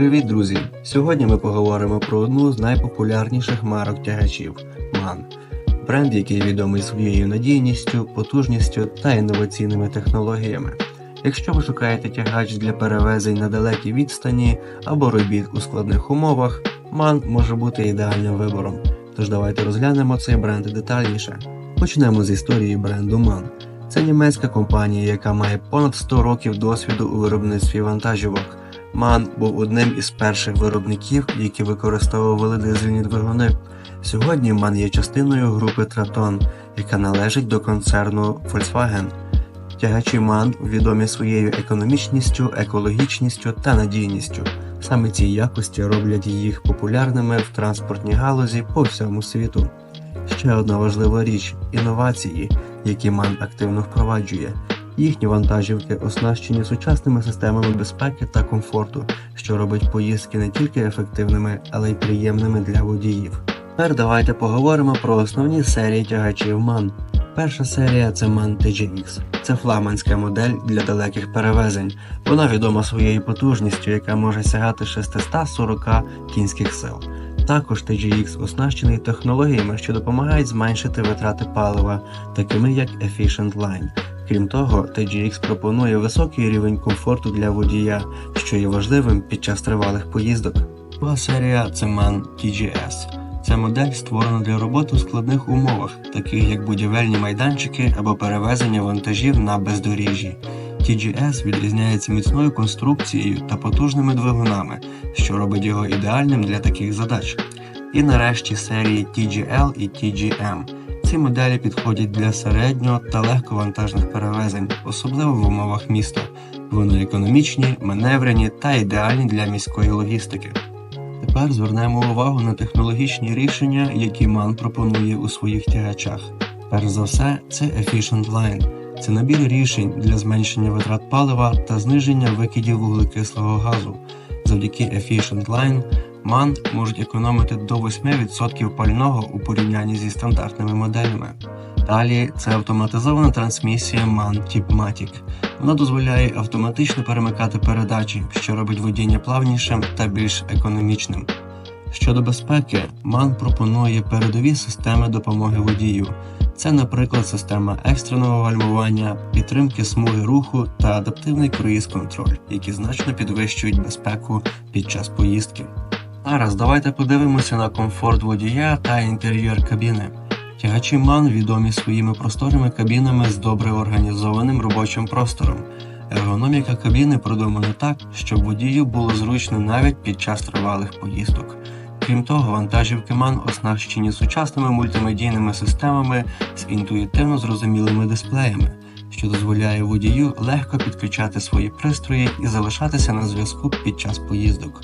Привіт, друзі! Сьогодні ми поговоримо про одну з найпопулярніших марок тягачів MAN. Бренд, який відомий своєю надійністю, потужністю та інноваційними технологіями. Якщо ви шукаєте тягач для перевезень на далекій відстані або робіт у складних умовах, MAN може бути ідеальним вибором. Тож давайте розглянемо цей бренд детальніше. Почнемо з історії бренду MAN. Це німецька компанія, яка має понад 100 років досвіду у виробництві вантажівок. MAN був одним із перших виробників, які використовували дизельні двигуни. Сьогодні MAN є частиною групи Traton, яка належить до концерну Volkswagen. Тягачі MAN відомі своєю економічністю, екологічністю та надійністю. Саме ці якості роблять їх популярними в транспортній галузі по всьому світу. Ще одна важлива річ інновації, які MAN активно впроваджує. Їхні вантажівки оснащені сучасними системами безпеки та комфорту, що робить поїздки не тільки ефективними, але й приємними для водіїв. Тепер давайте поговоримо про основні серії тягачів MAN. Перша серія це MAN TGX. Це флагманська модель для далеких перевезень. Вона відома своєю потужністю, яка може сягати 640 кінських сил. Також TGX оснащений технологіями, що допомагають зменшити витрати палива, такими як Efficient Line. Крім того, TGX пропонує високий рівень комфорту для водія, що є важливим під час тривалих поїздок. Друга серія це MAN TGS. Це модель створена для роботи у складних умовах, таких як будівельні майданчики або перевезення вантажів на бездоріжжі. TGS відрізняється міцною конструкцією та потужними двигунами, що робить його ідеальним для таких задач. І нарешті серії TGL і TGM. Ці моделі підходять для середнього та легковантажних перевезень, особливо в умовах міста. Вони економічні, маневрені та ідеальні для міської логістики. Тепер звернемо увагу на технологічні рішення, які MAN пропонує у своїх тягачах. Перш за все, це Efficient Line. Це набір рішень для зменшення витрат палива та зниження викидів вуглекислого газу. Завдяки Efficient Line MAN можуть економити до 8% пального у порівнянні зі стандартними моделями. Далі це автоматизована трансмісія MAN Tip Matic. Вона дозволяє автоматично перемикати передачі, що робить водіння плавнішим та більш економічним. Щодо безпеки, MAN пропонує передові системи допомоги водію. Це, наприклад, система екстреного гальмування, підтримки смуги руху та адаптивний круїз-контроль, які значно підвищують безпеку під час поїздки. Зараз давайте подивимося на комфорт водія та інтер'єр кабіни. Тягачі MAN відомі своїми просторими кабінами з добре організованим робочим простором. Ергономіка кабіни продумана так, щоб водію було зручно навіть під час тривалих поїздок. Крім того, вантажівки MAN оснащені сучасними мультимедійними системами з інтуїтивно зрозумілими дисплеями, що дозволяє водію легко підключати свої пристрої і залишатися на зв'язку під час поїздок.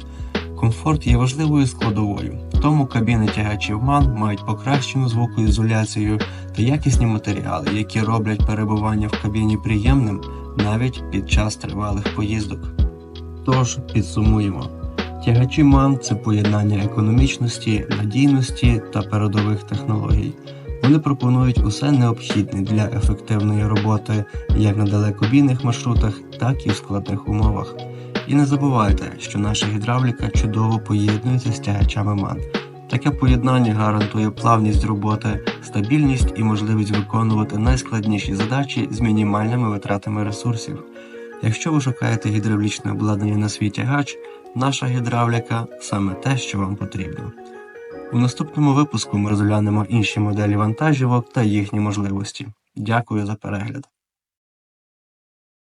Комфорт є важливою складовою, тому кабіни тягачів MAN мають покращену звукоізоляцію та якісні матеріали, які роблять перебування в кабіні приємним навіть під час тривалих поїздок. Тож підсумуємо. Тягачі MAN – це поєднання економічності, надійності та передових технологій. Вони пропонують усе необхідне для ефективної роботи як на далекобійних маршрутах, так і в складних умовах. І не забувайте, що наша гідравліка чудово поєднується з тягачами MAN. Таке поєднання гарантує плавність роботи, стабільність і можливість виконувати найскладніші задачі з мінімальними витратами ресурсів. Якщо ви шукаєте гідравлічне обладнання на свій тягач, наша гідравліка саме те, що вам потрібно. У наступному випуску ми розглянемо інші моделі вантажівок та їхні можливості. Дякую за перегляд!